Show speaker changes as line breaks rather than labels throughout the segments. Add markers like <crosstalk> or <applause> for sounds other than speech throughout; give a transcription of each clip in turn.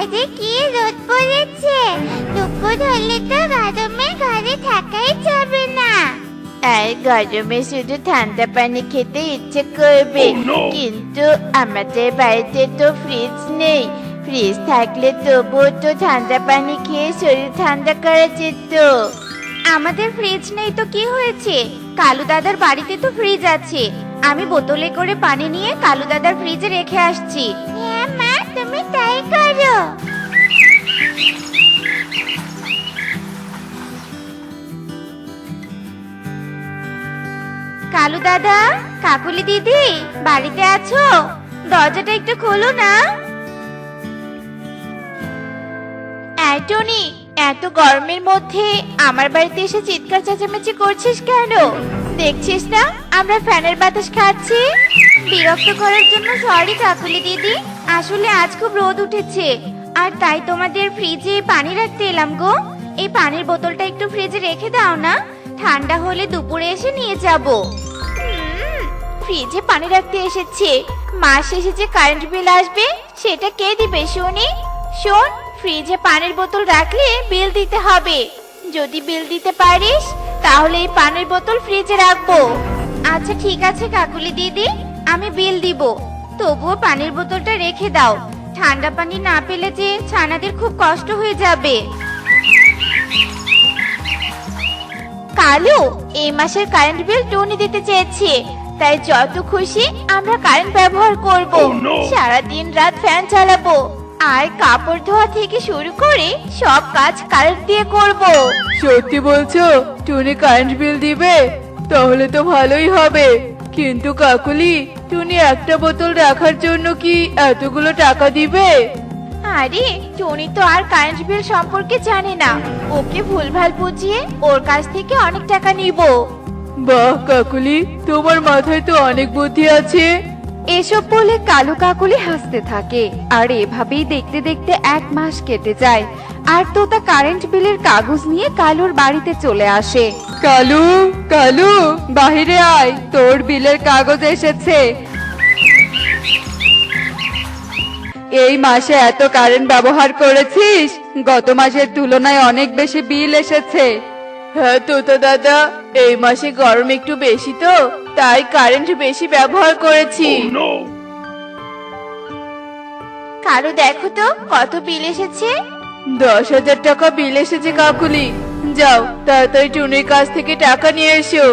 বাইরে কি রোদ পড়েছে? দুপুর হলে তো গরমে ঘরে থাকাই যাবে না।
আর গরমে শুধু ঠান্ডা পানি খেতে ইচ্ছে করবে। কিন্তু আমাদের বাড়িতে তো ফ্রিজ নেই। ফ্রিজ থাকলে তবুও তো ঠান্ডা পানি খেয়ে শরীর ঠান্ডা করা যেত।
আমাদের ফ্রিজ নেই তো কি হয়েছে? কালু দাদার বাড়িতে তো ফ্রিজ আছে। আমি বোতলে করে পানি নিয়ে কালু দাদার ফ্রিজে রেখে আসছি।
হ্যাঁ মা। তুমি তাই করো।
কালু দাদা, কাকুলি দিদি, বাড়িতে আছো? দরজাটা একটু খোলো না।
এই টনি, এত গরমের মধ্যে আমার বাড়িতে এসে চিৎকার চেঁচামেচি করছিস কেন? দেখছিস না আমরা ফ্যানের বাতাস খাচ্ছি?
বিরক্ত করার জন্য সরি কাকুলি দিদি। আসলে আজ খুব রোদ উঠেছে। আর তাই তোমাদের ফ্রিজে পানি রাখতে এলাম গো। এই পানির বোতলটা একটু ফ্রিজে রেখে দাও না। ঠান্ডা হলে দুপুরে এসে নিয়ে যাব।
ফ্রিজে পানি রাখতে এসেছে। মাস শেষে যে কারেন্ট বিল আসবে, সেটা কে দিবে শুনি? শোন, ফ্রিজে পানির বোতল রাখলে বিল দিতে হবে। যদি বিল দিতে পারিস, তাহলে এই পানির বোতল ফ্রিজে রাখব।
আচ্ছা ঠিক আছে কাকুলি দিদি, আমি বিল দিব। তবুও পানির বোতলটা রেখে দাও। ঠান্ডা পানি না পেলে যে ছানাদের খুব কষ্ট হয়ে যাবে।
কালু এই মাসের কারেন্ট বিল টুনি দিতে চেয়েছে। তাই যত খুশি আমরা কারেন্ট ব্যবহার করব। সারা দিন রাত ফ্যান চালাবো। আর কাপড় ধোয়া থেকে শুরু করে সব কাজ কারেন্ট দিয়ে করব।
সত্যি বলছো? টুনি কারেন্ট বিল দিবে? তাহলে তো ভালোই হবে। কিন্তু কাকুলি টুনি একটা বোতল রাখার জন্য কি এতগুলো টাকা দিবে?
আরে টনি তো আর কারেন্ট বিল সম্পর্কে জানে না। ওকে ভুলভাল বুঝিয়ে ওর কাছ থেকে অনেক টাকা নিব।
বাহ কাকুলি তোমার মাথায় তো অনেক বুদ্ধি আছে।
এসব বলে কালু কাকুলি হাসতে থাকে আর এভাবেই দেখতে দেখতে এক মাস কেটে যায়। আর তোতা কারেন্ট বিলের কাগজ নিয়ে কালুর বাড়িতে চলে আসে।
কালু কালু বাহিরে আয় তোর বিলের কাগজ এসেছে। এই মাসে এত কারেন্ট ব্যবহার করেছিস? গত মাসের তুলনায় অনেক বেশি বিল এসেছে। হ্যাঁ তোতা দাদা এই মাসে গরম একটু বেশি তো তাই কারেন্ট বেশি ব্যবহার করেছি।
কারও দেখো তো কত বিল এসেছে?
দশ হাজার টাকা বিল এসেছে কাকুলি। যাও তাড়াতাড়ি টুনির কাছ থেকে টাকা নিয়ে এসো।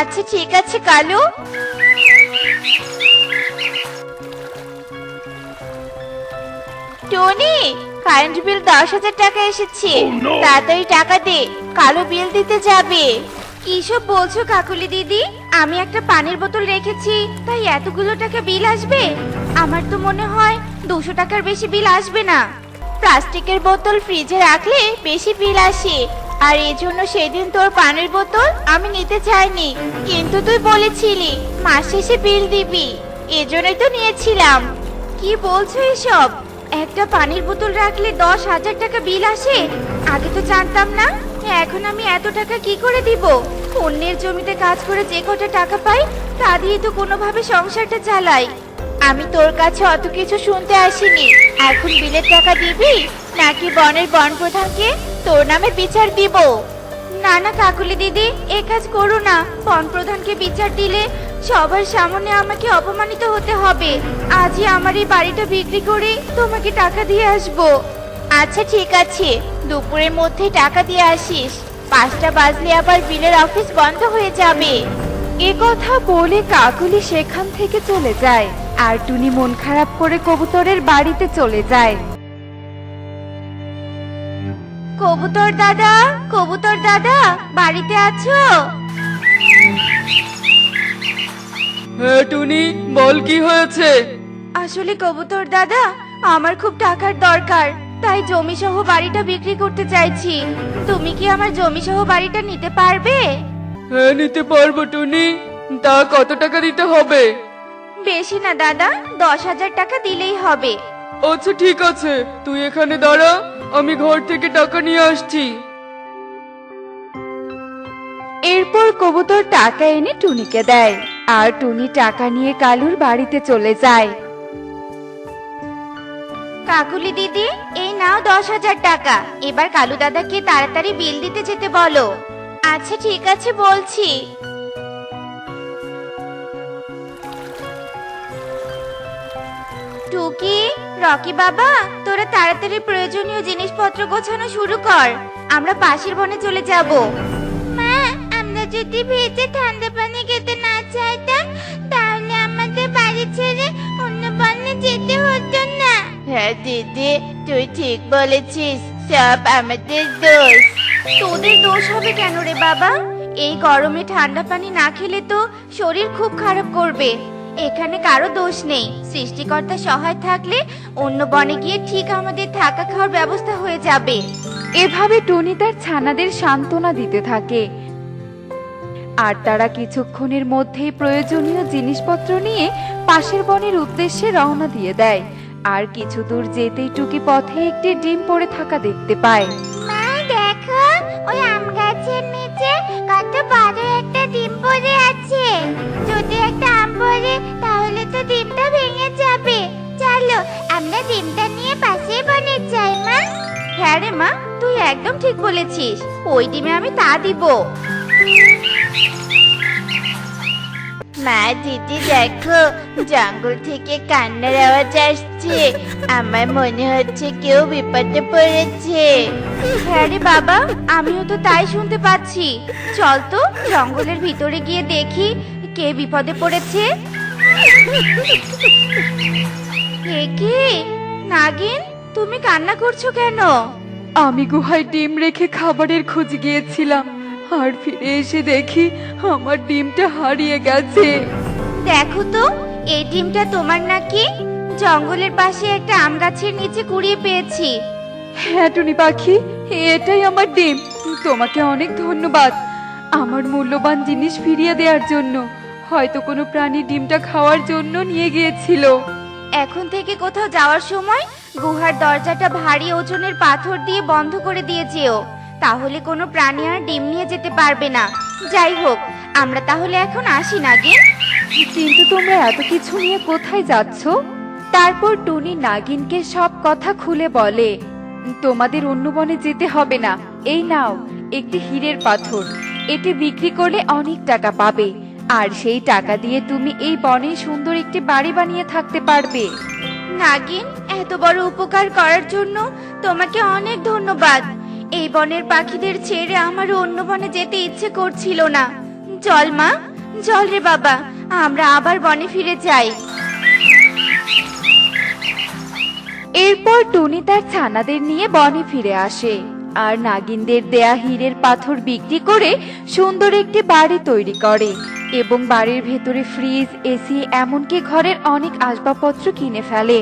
আচ্ছা ঠিক আছে কালু। টনি কারেন্ট বিল দশ হাজার টাকা এসেছে। তাড়াতাড়ি টাকা দে কালো বিল দিতে যাবে।
কিসব বলছো কাকুলি দিদি? আমি একটা পানির বোতল রেখেছি তাই এতগুলো টাকা বিল আসবে? আমার তো মনে হয় দুশো টাকার বেশি বিল আসবে না।
প্লাস্টিকের বোতল ফ্রিজে রাখলে বেশি বিল আসে। আর এজন্য সেদিন তোর পানির বোতল আমি নিতে চাইনি। কিন্তু তুই বলেছিলি, মাস শেষে বিল দিবি। এজন্যই তো নিয়েছিলাম।
কি বলছো এসব? একটা পানির বোতল রাখলে দশ হাজার টাকা বিল আসে? আগে তো জানতাম না। এখন আমি এত টাকা কি করে দিব? অন্যের জমিতে কাজ করে যে কটা টাকা পাই, তা দিয়ে তো কোনোভাবে সংসারটা চালাই।
আমি তোর কাছে অত কিছু শুনতে আসিনি। এখন বিলের টাকা দিবি, নাকি বনের বন প্রধানকে তোর নামে বিচার দিব?
না না, কাকুলি দিদি, এ কাজ করো না। বন প্রধানকে বিচার দিলে সবার সামনে আমাকে অপমানিত হতে হবে। আজই আমার এই বাড়িটা বিক্রি করে তোমাকে টাকা দিয়ে আসব।
আচ্ছা ঠিক আছে। দুপুরের মধ্যে টাকা দিয়ে আসিস। পাঁচটা বাজলে আবার বিলের অফিস বন্ধ হয়ে যাবে।
এ কথা বলে কাকুলি সেখান থেকে চলে যায়। আর টুনি মন খারাপ করে কবুতরের বাড়িতে চলে যায়। কবুতর দাদা কবুতর দাদা বাড়িতে আছো?
হ্যাঁ টুনি বল কি হয়েছে?
আসলে কবুতর দাদা আমার খুব টাকার দরকার তাই জমি সহ বাড়িটা বিক্রি করতে চাইছি। তুমি কি আমার জমি সহ বাড়িটা নিতে পারবে?
হ্যাঁ নিতে পারব টুনি। তা কত টাকা দিতে হবে?
বেশি না দাদা। দশ হাজার টাকা দিলেই হবে।
আচ্ছা ঠিক আছে। তুই এখানে দাঁড়া। আমি ঘর থেকে টাকা নিয়ে আসছি।
এরপর কবুতর টাকা এনে টুনিকে দেয়। আর টুনি টাকা নিয়ে কালুর বাড়িতে চলে যায়। কাকুলি দিদি এই নাও দশ হাজার টাকা। এবার কালু দাদাকে তাড়াতাড়ি বিল দিতে যেতে বলো।
আচ্ছা ঠিক আছে বলছি।
টুকি রকি বাবা তোরা তাড়াতাড়ি প্রয়োজনীয় জিনিসপত্র গোছানো শুরু কর। আমরা পাশের বনে চলে যাব।
মা আমরা যদি ভেজে ঠান্ডা পানি খেতে না চাইতাম তাহলে আমাদের বাড়ি ছেড়ে অন্য বনে যেতে হতো না।
হ্যাঁ দিদি তুই ঠিক বলেছিস সব আমাদের দোষ।
তোদের দোষ হবে কেন রে বাবা? এই গরমে ঠান্ডা পানি না খেলে তো শরীর খুব খারাপ করবে। এখানে কারও দোষ নেই। সৃষ্টিকর্তা সহায় থাকলে অন্য বনে গিয়ে ঠিক আমাদের থাকা খাওয়ার ব্যবস্থা হয়ে যাবে।
এভাবে টনি তার ছানাদের সান্ত্বনা দিতে থাকে। আর তারা কিছুক্ষণের মধ্যেই প্রয়োজনীয় জিনিসপত্র নিয়ে পাশের বনের উদ্দেশ্যে রওনা দিয়ে দেয়। আর কিছু দূর যেতেই টুকি পথে একটি ডিম পড়ে থাকা দেখতে পায়।
মা দেখো ওই আম গাছের নিচে কত বড় একটা ডিম পড়ে আছে। যদি তো ডিমটা ভেঙে যাবে। চলো, আমরা ডিমটা নিয়ে পাশে বনে যাই, মা।
হ্যাঁ রে মা, তুই একদম ঠিক বলেছিস। ওই ডিমে আমি তা দিব।
মা, দিদি দেখো, জঙ্গল থেকে কান্নার আওয়াজ আসছে। আমার মনে হচ্ছে কেউ বিপদে পড়েছে।
হ্যাঁ রে বাবা, আমিও তো তাই শুনতে পাচ্ছি। চল তো, জঙ্গলের ভিতরে গিয়ে দেখি কে বিপদে পড়েছে। কে? নাগিন তুমি কান্না করছ কেন?
আমি গুহায় ডিম রেখে খাবারের খোঁজ গিয়েছিলাম আর ফিরে এসে দেখি আমার ডিমটা হারিয়ে গেছে।
দেখো তো এই ডিমটা তোমার নাকি? জঙ্গলের পাশে একটা আম গাছের নিচে কুড়িয়ে পেয়েছি।
হ্যাঁ টুনি পাখি এটাই আমার ডিম। তোমাকে অনেক ধন্যবাদ। আমার মূল্যবান জিনিস ফিরিয়ে দেওয়ার জন্য। হয়তো কোনো প্রাণী ডিমটা খাওয়ার জন্য নিয়ে গিয়েছিল।
এখন থেকে কোথাও যাওয়ার সময় গুহার দরজাটা ভারী ওজনের পাথর দিয়ে বন্ধ করে দিয়ে যেও। তাহলে কোনো প্রাণী আর ডিম নিয়ে যেতে পারবে না। যাই হোক আমরা তাহলে এখন আসি নাগিন
কিন্তু তোমরা এত কিছু নিয়ে কোথায় যাচ্ছ? তারপর টুনি নাগিনকে সব কথা খুলে বলে তোমাদের অন্য বনে যেতে হবে না। এই নাও একটি হীরের পাথর। এটি বিক্রি করলে অনেক টাকা পাবে। আর সেই টাকা দিয়ে তুমি এই বনে সুন্দর একটি বাড়ি বানিয়ে থাকতে পারবে।
নাগিন এত বড় উপকার করার জন্য তোমাকে অনেক ধন্যবাদ। এই বনের পাখিদের ছেড়ে আমার অন্য বনে যেতে ইচ্ছে করছিল না। চল মা চল রে বাবা আমরা আবার বনে ফিরে যাই।
এরপর টুনি তার ছানাদের নিয়ে বনে ফিরে আসে আর নাগিনদের দেয়া হীরের পাথর বিক্রি করে সুন্দর একটি বাড়ি তৈরি করে। এবং বাড়ির ভেতরে ফ্রিজ এসি এমনকি ঘরের অনেক আসবাবপত্র কিনে ফেলে।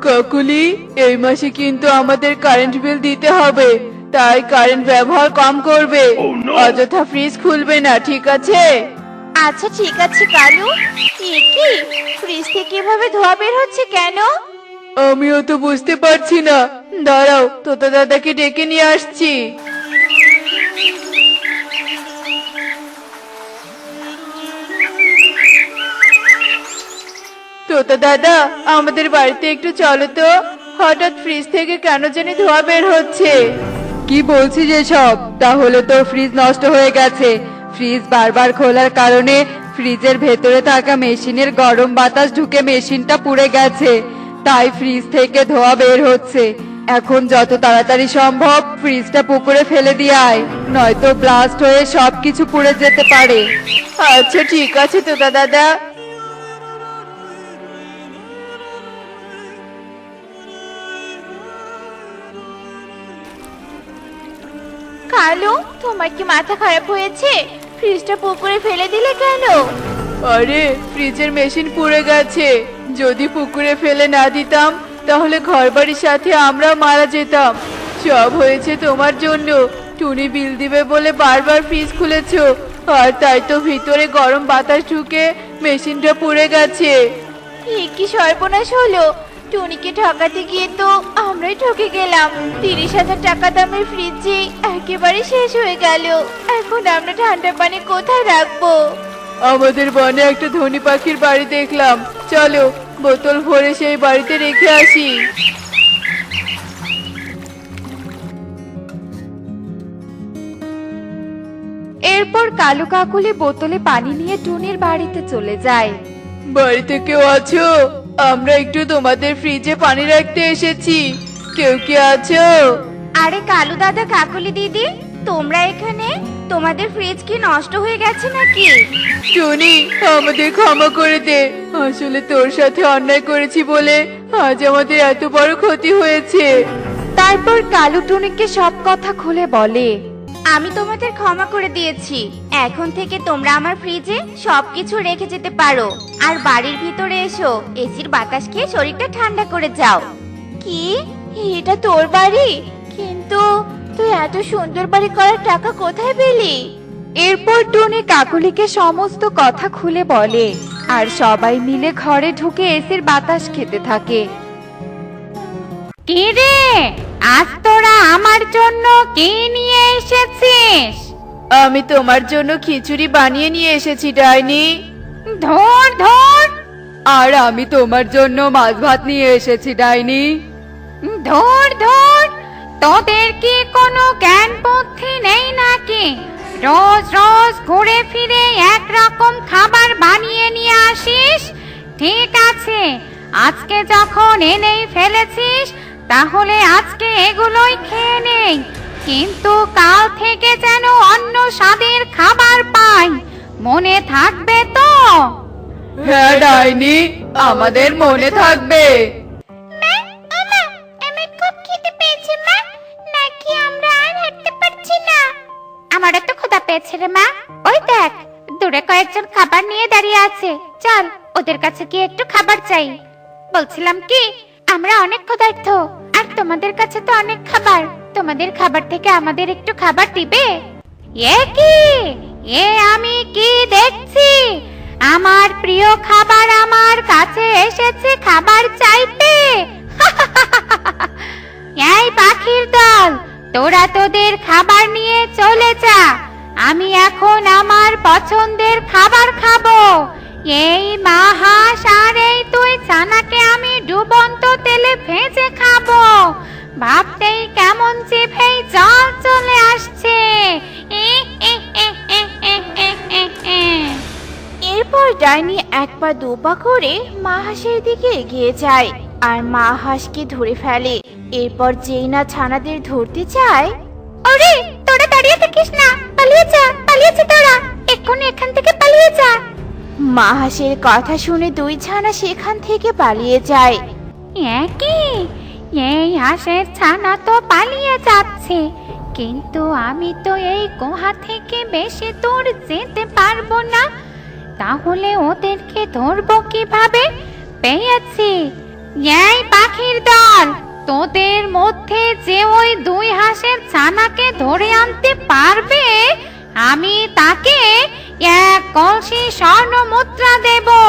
কাকুলি এই মাসে কিন্তু আমাদের কারেন্ট বিল দিতে হবে। তাই কারেন্ট ব্যবহার কম করবে। অযথা ফ্রিজ খুলবে না ঠিক আছে?
আচ্ছা ঠিক আছে কালু। এ কি? ফ্রিজ থেকে কীভাবে ধোয়া বের হচ্ছে কেন?
আমিও তো বুঝতে পারছি না। দাঁড়াও তোতা দাদাকে ডেকে নিয়ে আসছি। তোতা দাদা আমাদের বাড়িতে একটু চলো তো। হঠাৎ ফ্রিজ থেকে কেন জানি ধোয়া বের হচ্ছে।
কি বলছিস এসব? তাহলে তো ফ্রিজ নষ্ট হয়ে গেছে। ফ্রিজ বারবার খোলার কারণে ফ্রিজের ভেতরে থাকা মেশিনের গরম বাতাস ঢুকে মেশিনটা পুড়ে গেছে। তাই ফ্রিজ থেকে ধোয়া বের হচ্ছে। এখন যত তাড়াতাড়ি সম্ভব ফ্রিজটা পুকুরে ফেলে দিয়ে আয়। নয়তো ব্লাস্ট হয়ে সবকিছু পুড়ে যেতে পারে।
আচ্ছা ঠিক আছে তোতা দাদা।
কালু তোমার কি মাথা খারাপ হয়েছে? ফ্রিজটা পুকুরে ফেলে দিলে কেন?
আরে ফ্রিজের মেশিন পুড়ে গেছে। যদি পুকুরে ফেলে না দিতাম তাহলে ঘরবাড়ির সাথে আমরা মারা যেতাম। সব হয়েছে তোমার জন্য। টুনি বিল দিবে বলে বারবার ফ্রিজ খুলেছো। আর তাই তো ভিতরে গরম বাতাস ঢুকে মেশিনটা পুড়ে গেছে।
কি সর্বনাশ হলো? টনিকে ঠকাতে গিয়ে তো আমরাই ঠকে গেলাম। তিরিশ হাজার টাকা দামের ফ্রিজে একেবারে শেষ হয়ে গেল। এখন আমরা ঠান্ডা পানি কোথায় রাখব?
আমাদের বনে একটা ধনী পাখির বাড়ি দেখলাম। চলো বোতল ভরে সেই বাড়িতে রেখে আসি।
এরপর কালো কাকুলি বোতলে পানি নিয়ে টুনির বাড়িতে চলে যায়।
বাড়িতে কেউ আছো? আমরা একটু তোমাদের ফ্রিজে পানি রাখতে এসেছি। কেউ কি আছো?
আরে কালু দাদা কাকুলি দিদি তোমরা এখানে? তোমাদের ফ্রিজ কি নষ্ট হয়ে গেছে নাকি?
টুনি আমাদের ক্ষমা করে দে। আসলে তোর সাথে অন্যায় করেছি বলে আজ আমাদের এত বড় ক্ষতি হয়েছে।
তারপর কালু টুনিকে সব কথা খুলে বলে। আমি তোমাদের ক্ষমা করে দিয়েছি। এখন থেকে তোমরা আমার ফ্রিজে সবকিছু রেখে যেতে পারো। আর বাড়ির ভিতরে এসো। এসির বাতাস খেয়ে শরীরটা ঠান্ডা করে যাও।
কি? এটা তোর বাড়ি? কিন্তু তুই এত সুন্দর বাড়ি করার টাকা কোথায় পেলি?
এরপর টুনি কাকুলিকে সমস্ত কথা খুলে বলে। আর সবাই মিলে ঘরে ঢুকে এসির বাতাস খেতে থাকে। রে? আজ তোরা আমার জন্য কি নিয়ে এসেছিস?
আমি তোমার জন্য খিচুড়ি বানিয়ে নিয়ে এসেছি ডাইনি।
ধর ধর।
আর আমি তোমার জন্য মাছ ভাত নিয়ে এসেছি ডাইনি।
ধর ধর। তোদের কি কোনো জ্ঞান বুদ্ধি নেই নাকি? রোজ রোজ ঘুরে ফিরে একরকম খাবার বানিয়ে নিয়ে আসিস? ঠিক আছে আজকে যখন এনেই ফেলেছিস তাহলে আজকে এগুলোই খেয়ে নেই। কিন্তু কাল থেকে যেন অন্য স্বাদের খাবার পাই। মনে থাকবে তো?
হ্যাঁ ডাইনি আমাদের মনে থাকবে।
আমারও তো ক্ষুধা পেয়েছে রে মা। ওই দেখ দূরে কয়েকজন খাবার নিয়ে দাঁড়িয়ে আছে। চল ওদের কাছে গিয়ে একটু খাবার চাই। বলছিলাম কি আমরা অনেক ক্ষুধার্ত। আর তোমাদের কাছে তো অনেক খাবার। তোমাদের খাবার থেকে আমাদের একটু খাবার দিবে? এ কি? এ আমি কি দেখছি? আমার প্রিয় খাবার আমার কাছে এসেছে খাবার চাইতে। <laughs> এই পাখির দল, তোরা তোদের খাবার নিয়ে চলে যা। আমি এখন আমার পছন্দের খাবার খাব। এই মা হাঁস আর এই তুই ছানাকে আমি ডুবন্ত তেলে ভেজে খাব। ভাবতেই কেমন জিভেই জল চলে আসছে।
এরপর ডাইনি এক পা দু পা করে মা হাঁসের দিকে এগিয়ে যায় আর মা হাঁসকে ধরে ফেলে। এরপর যেই না ছানাদের ধরতে চায়
ওরে তোরা দাঁড়িয়ে থাকিস না পালিয়ে যা পালিয়ে যা তোরা। এক্ষুনি এখান থেকে পালিয়ে যা।
মা হাঁসের কথা শুনে দুই ছানা সেখান থেকে পালিয়ে যায়।
একই এই হাঁসের ছানা তো পালিয়ে যাচ্ছে। কিন্তু আমি তো এই গুহা থেকে বেশি দূর যেতে পারব না। তাহলে ওদেরকে ধরবো কীভাবে? পেয়েছি। এই পাখির দল, তোদের মধ্যে যে ওই দুই হাঁসের ছানাকে ধরে আনতে পারবে, আমি তাকে এক কলসি স্বর্ণ মুদ্রা দেবো।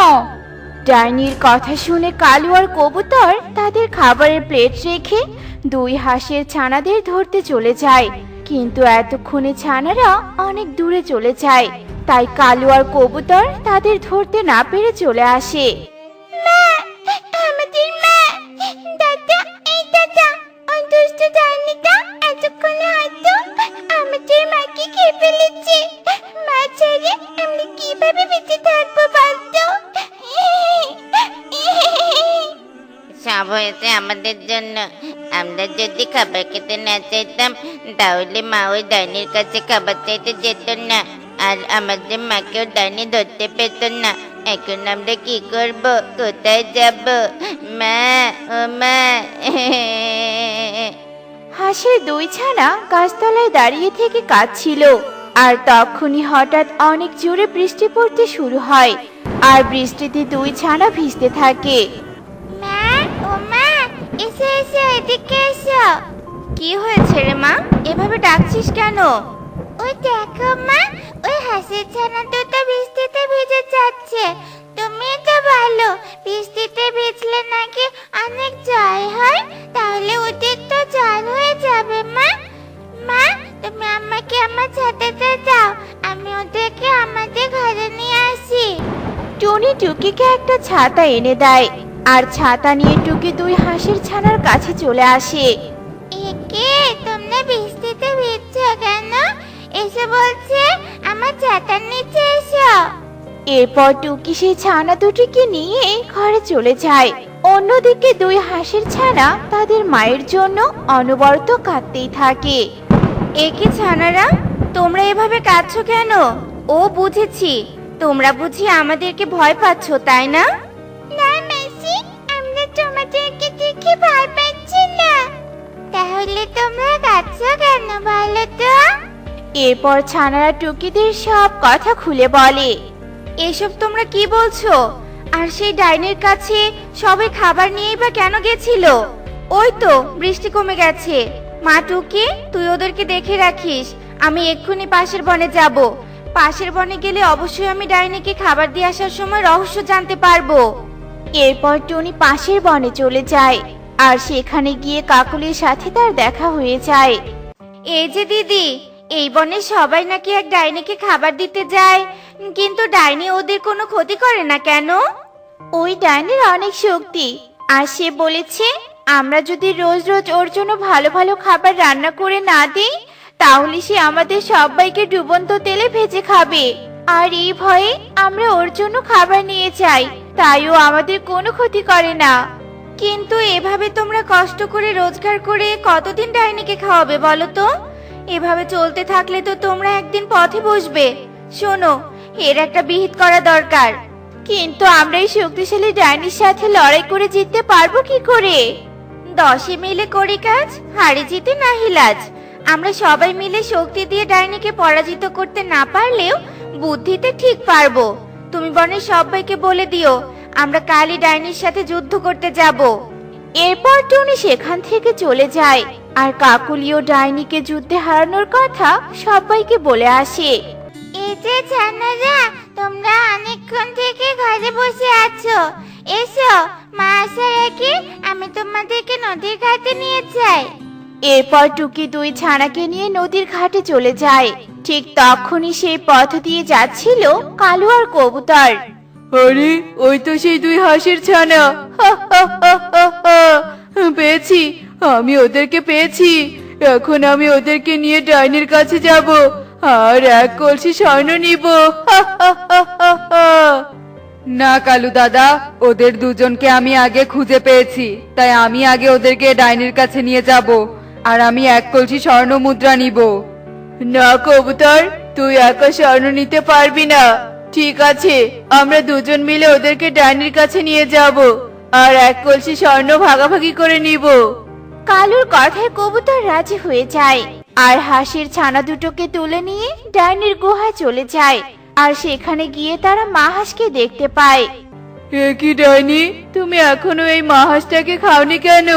ডাইনির কথা শুনে কালু আর কবুতর তাদের খাবারের প্লেট রেখে দুই হাঁসের ছানাদের ধরতে চলে যায়। কিন্তু এতক্ষণে ছানারা অনেক দূরে চলে যায়। তাই কালু আর কবুতর তাদের ধরতে না পেরে চলে আসে।
মা আমাদের মা দাদা এই দাদা। দুষ্ট ডাইনিটা এতক্ষণে হয়তো আমাদের মাকে খেয়ে ফেলেছে, মা ছেড়ে আমরা কীভাবে বেঁচে থাকব বলতো?
সব হয়েছে আমাদের জন্য। আমরা যদি খাবার খেতে না চাইতাম, তাহলে মা ওই ডাইনির কাছে খাবার চাইতে যেত না। আর আমাদের মাকেও ডাইনি ধরতে পেত না। এখন আমরা কি করব? কোথায় যাব? মা ও মা।
হাঁসের দুই ছানা গাছতলায় দাঁড়িয়ে থেকে কাঁদছিল। আর তখনই হঠাৎ অনেক জোরে বৃষ্টি পড়তে শুরু হয়। আর বৃষ্টিতে দুই ছানা ভিজতে থাকে।
মা ও মা এসে এসে এদিকে এসো।
কি হয়েছে রে মা? এভাবে ডাকছিস কেন?
ওই দেখো মা ওই হাসির ছানা দুটো বৃষ্টিতে ভিজে যাচ্ছে। তুমি তো ভালো বৃষ্টিতে ভিজলে নাকি অনেক জল হয়? তাহলে ওদের তো জল হয়ে যাবে মা। মা তুমি আমাকে আমার ছাতাতে দাও আমি ওদেরকে আমাদের ঘরে নিয়ে আসি।
টুনি টুকিকে একটা ছাতা এনে দেয় আর ছাতা নিয়ে টুকি দুই হাঁসের ছানার কাছে চলে আসে।
একে তোমরা বৃষ্টিতে ভিজছো কেন?
এরপর টুকি সেই ছানা দুটিকে নিয়ে ঘরে চলে যায়। অন্যদিকে দুই হাঁসের ছানা তাদের মায়ের জন্য অনবরত কাঁদতেই থাকে।
একে ছানারা তোমরা এভাবে কাঁদছো কেন? ও বুঝেছি। তোমরা বুঝি আমাদেরকে ভয় পাচ্ছ তাই না?
না মেসি আমরা তোমাদেরকে দেখে ভয় পাচ্ছি না। তাহলে তোমরা কাঁদছো কেন বলো তো?
এরপর ছানারা টুকিদের সব কথা খুলে বলে।
এসব তোমরা কি বলছো? আর সেই ডাইনের কাছে সবাই খাবার নিয়েই বা কেন গেছিল? ওই তো, বৃষ্টি কমে গেছে। মা টুকি, তুই ওদেরকে দেখে রাখিস। আমি এক্ষুনি পাশের বনে যাব। পাশের বনে গেলে অবশ্যই আমি ডাইনিকে খাবার দিয়ে আসার সময় রহস্য জানতে পারব।
এরপর টুনি পাশের বনে চলে যায়। আর সেখানে গিয়ে কাকুলির সাথে তার দেখা হয়ে যায়।
এই যে দিদি, এই বনে সবাই নাকি এক ডাইনিকে খাবার দিতে যায়। কিন্তু ডাইনি ওদের কোনো ক্ষতি করে না কেন?
ওই ডাইনির অনেক শক্তি। আর সে বলেছে আমরা যদি রোজ রোজ ওর জন্য ভালো ভালো খাবার রান্না করে না দিই তাহলে সে আমাদের সবাইকে ডুবন্ত তেলে ভেজে খাবে। আর এই ভয়ে আমরা ওর জন্য খাবার নিয়ে যাই তাই ও আমাদের কোনো ক্ষতি করে না।
কিন্তু এভাবে তোমরা কষ্ট করে রোজগার করে কতদিন ডাইনিকে খাওয়াবে বলো তো? এভাবে চলতে থাকলে তো তোমরা একদিন পথে বসবে। শোনো এর একটা বিহিত করা দরকার।
কিন্তু আমরা এই শক্তিশালী ডাইনির সাথে লড়াই করে জিততে পারব কি করে?
দশে মিলে করি কাজ, হারে জিতে নাহি লাজ। আমরা সবাই মিলে শক্তি দিয়ে ডাইনিকে পরাজিত করতে না পারলেও বুদ্ধিতে ঠিক পারব। তুমি বনের সবাইকে বলে দিও, আমরা কালই ডাইনির সাথে যুদ্ধ করতে যাব।
এরপর টুনি সেখান থেকে চলে যায়। আর কাকুলিও ডাইনিকে যুদ্ধে হারানোর কথা সবাইকে বলে আসে।
এই যে ছানারা তোমরা অনেকক্ষণ থেকে ঘরে বসে আছো। এসো মা আসার আগে আমি তোমাদেরকে নদীর ঘাটে নিয়ে যাই।
এরপর টুকি দুই ছানাকে নিয়ে নদীর ঘাটে চলে যায়। ঠিক তখনই সেই পথ দিয়ে যাচ্ছিল কালু আর কবুতর।
আরে ওই তো সেই দুই হাঁসের ছানা। হা, হা, হা, হা, হা। পেয়েছি আমি ওদেরকে পেয়েছি। এখন আমি ওদেরকে নিয়ে ডাইনির কাছে যাব। আর এক কলসি স্বর্ণ নিব। <laughs> না, কালু দাদা, ওদের দুজনকে আমি আগে খুঁজে পেয়েছি, তাই আমি আগে ওদেরকে ডাইনির কাছে নিয়ে যাব, আর আমি এক কলসি স্বর্ণ মুদ্রা নিব। না, কবুতর, তুই একা স্বর্ণ নিতে পারবি না। ঠিক আছে, আমরা দুজন মিলে ওদেরকে ডাইনির কাছে নিয়ে যাব, আর এক কলসি স্বর্ণ ভাগাভাগি করে নিব।
কালুর কথায় কবুতর রাজি হয়ে যায়। আর হাসির ছানা দুটোকে তুলে নিয়ে ডাইনির গুহায় চলে যায়। আর সেখানে গিয়ে তারা মাহাসকে দেখতে পায়।
এ কি ডাইনি? তুমি এখনও এই মাহাসটাকে খাওনি কেন?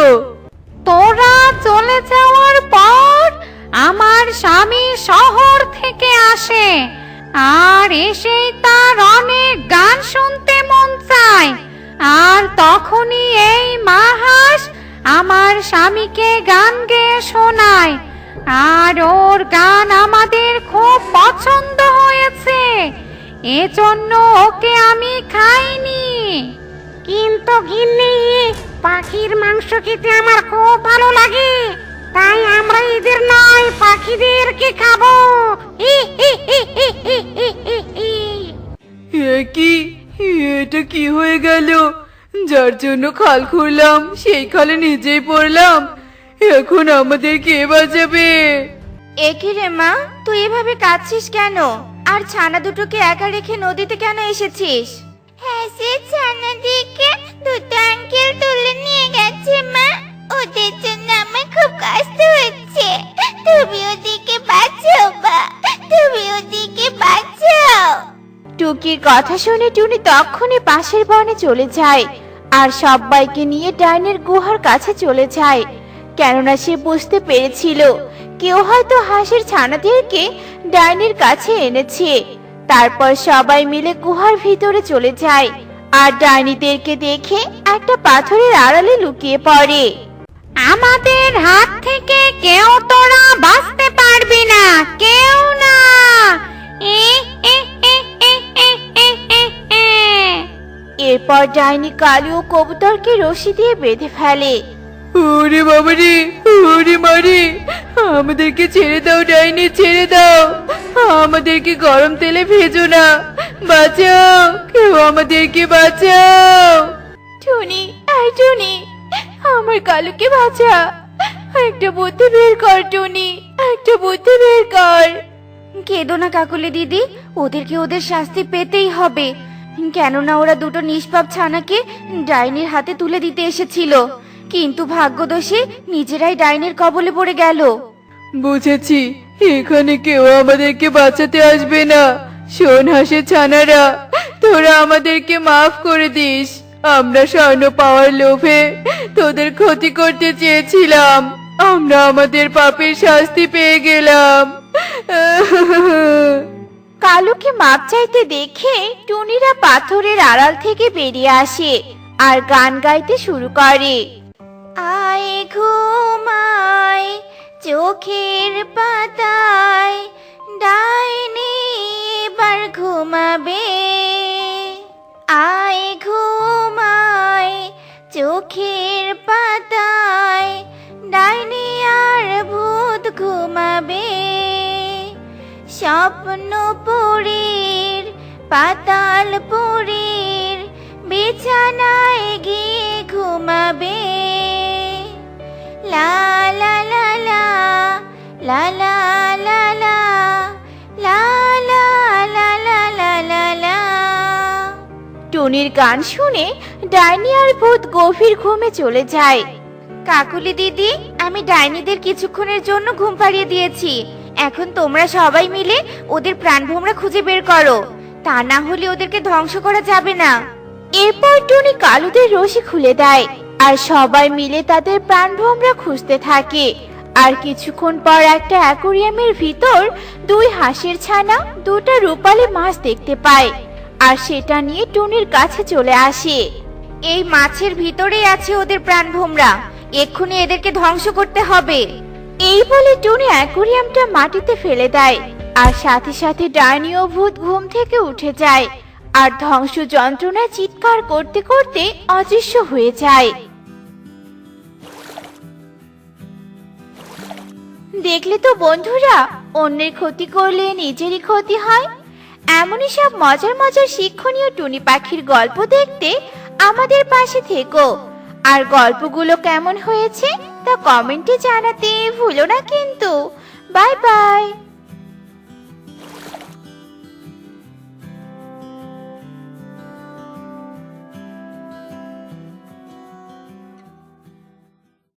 তোরা চলে যাওয়ার পর আমার স্বামী শহর থেকে আসে। আর এসেই তার অনেক গান শুনতে মন চায়। আর তখনই এই মাহাস আমার স্বামীকে গান গেয়ে শোনায়। আর ওর গান আমাদের খুব পছন্দ হয়েছে। এজন্য ওকে আমি খাইনি। কিন্তু গিন্নি পাখির মাংস খেতে আমার খুব ভালো লাগে। তাই আমরা এদের নয় পাখিদেরকে খাব।
কি? এটা কি হয়ে গেল? যার জন্য খাল খুঁড়লাম সেই খালে নিজেই পড়লাম। এখন আমাদের কে বাঁচাবে?
একি রে মা তুই এভাবে কাঁদছিস কেন? আর ছানা দুটোকে একা রেখে নদীতে কেন এসেছিস?
হ্যাঁ সে ছানাদিকে দুটো আঙ্কেল তুলে নিয়ে গেছে মা। ওদের জন্য আমার খুব কষ্ট হচ্ছে। তুমি ওদিকে বাঁচাও মা তুমি ওদিকে বাঁচাও।
টুকির কথা শুনে টুনি তখনই পাশের বনে চলে যায় আর সবাইকে নিয়ে ডাইনের গুহার কাছে চলে যায়। কেননা সে বুঝতে পেরেছিল। কেউ হয়তো হাঁসের ছানাদেরকে ডাইনির কাছে এনেছে। তারপর সবাই মিলে গুহার ভিতরে চলে যায় আর ডাইনিদেরকে দেখে একটা পাথরের আড়ালে লুকিয়ে পড়ে।
আমাদের হাত থেকে কেউ তোরা বাঁচতে পারবি না কেউ না।
এরপর ডাইনি কালু ও কবুতরকে রশি দিয়ে বেঁধে ফেলে।
ওরে বাবারে ওরে মারে। আমাদেরকে ছেড়ে দাও ডাইনি ছেড়ে দাও। আমাদেরকে গরম তেলে ভেজো না। বাঁচাও কেউ আমাদেরকে বাঁচাও।
টুনি এই টুনি আমার কালুকে বাঁচা। একটা বুদ্ধি বের কর টুনি একটা বুদ্ধি বের কর।
কেঁদো না কাকুলি দিদি ওদেরকে ওদের শাস্তি পেতেই হবে। কেননা ওরা দুটো নিষ্পাপ ছানাকে ডাইনির হাতে তুলে দিতে এসেছিল। কিন্তু ভাগ্যদোষে নিজেরাই ডাইনের কবলে পড়ে গেল।
বুঝেছি এখানে কেউ আমাদেরকে বাঁচাতে আসবে না। শোন হাসে ছানারা তোরা আমাদেরকে মাফ করে দিস। আমরা স্বর্ণ পাওয়ার লোভে তোদের ক্ষতি করতে চেয়েছিলাম। আমরা আমাদের পাপের শাস্তি পেয়ে গেলাম।
কালুকে মাপ চাইতে দেখে টুনিরা পাথরের আড়াল থেকে বেরিয়ে আসে আর গান গাইতে শুরু করে।
আয় ঘুমায়, চোখের পাতায় ডাইনি এবার ঘুমাবে। আয় ঘুমায়, চোখের পাতায় ডাইনি আর ভূত ঘুমাবে। স্বপ্ন পুরীর, পাতাল পুরীর, বিছানায় গিয়ে ঘুমাবে। লা লা লা লা লা লা লা লা লা লা লা লা লা লা লা
টুনির গান শুনে ডাইনি আর ভূত গভীর ঘুমে চলে যায়
কাকুলি দিদি আমি ডাইনিদের কিছুক্ষণের জন্য ঘুম পাড়িয়ে দিয়েছি এখন তোমরা সবাই মিলে ওদের প্রাণভোমরা খুঁজে বের করো তা না হলে ওদেরকে ধ্বংস করা যাবে না
এরপর টুনি কালুদের রশি খুলে দেয় আর সবাই মিলে তাদের প্রাণভোমরা খুঁজতে থাকে। আর কিছুক্ষণ পর একটা অ্যাকোরিয়ামের ভিতর দুই হাঁসের ছানা, দুটো রূপালী মাছ দেখতে পায়। আর সেটা নিয়ে টুনির কাছে চলে আসে।
এই মাছের ভিতরেই আছে ওদের প্রাণভোমরা। এক্ষুনি এদেরকে ধ্বংস করতে হবে।
এই বলে টুনি অ্যাকোরিয়ামটা মাটিতে ফেলে দেয়। আর সাথে সাথে ডাইনি ও ভূত ঘুম থেকে উঠে যায়। আর ধ্বংস যন্ত্রণায় চিৎকার করতে করতে অদৃশ্য হয়ে যায়। দেখলে তো বন্ধুরা, অন্যের ক্ষতি করলে নিজেরই ক্ষতি হয়। এমনই সব মজার মজার শিক্ষণীয় টুনি পাখির গল্প দেখতে আমাদের পাশে থেকো। আর গল্পগুলো কেমন হয়েছে তা কমেন্টে জানাতে ভুলো না কিন্তু। Bye bye.